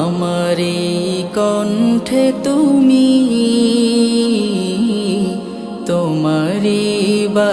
আমারি কণ্ঠে তুমি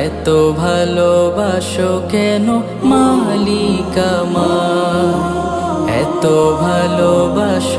এত ভালোবাসো কেন মালিকামা এত ভালোবাসো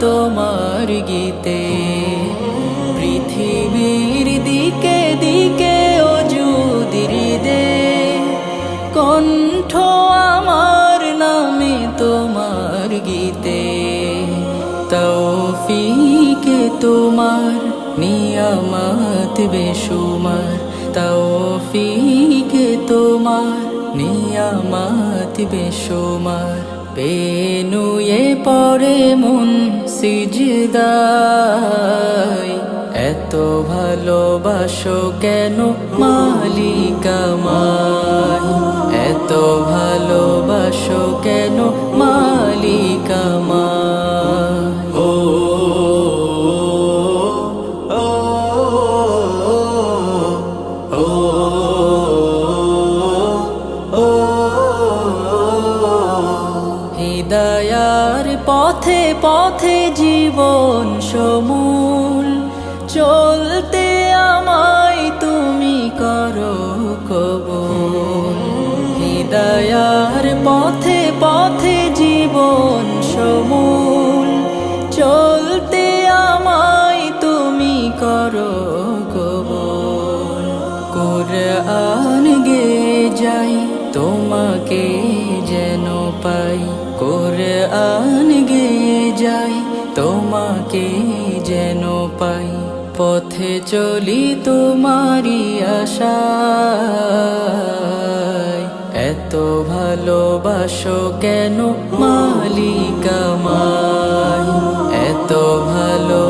তোমার গীতে। পৃথিবীর দিকে দিকে অজুদির দে কণ্ঠ আমার নামে তোমার গীতে। তৌফিকে তোমার নিয়ামত বেশুমার। তৌফিকে তোমার নিয়ামত বেশুমার। পেনুয়ে পরে মন সিজদায়। এত ভালোবাসো কেন মালিক হৃদয়ার পথে পথে জীবন সমূল চলতে যেন পাই পথে চলি তোমারি আশা এত ভালোবাসো কেন মালিকামায় এত ভালোবাসো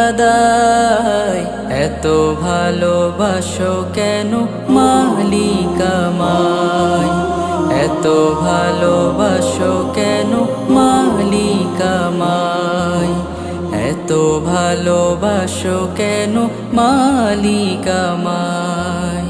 আদায় এত ভালোবাসো কেন মালিক এত ভালোবাসো কেন মালিক এত ভালোবাসো কেন মালিক আমায়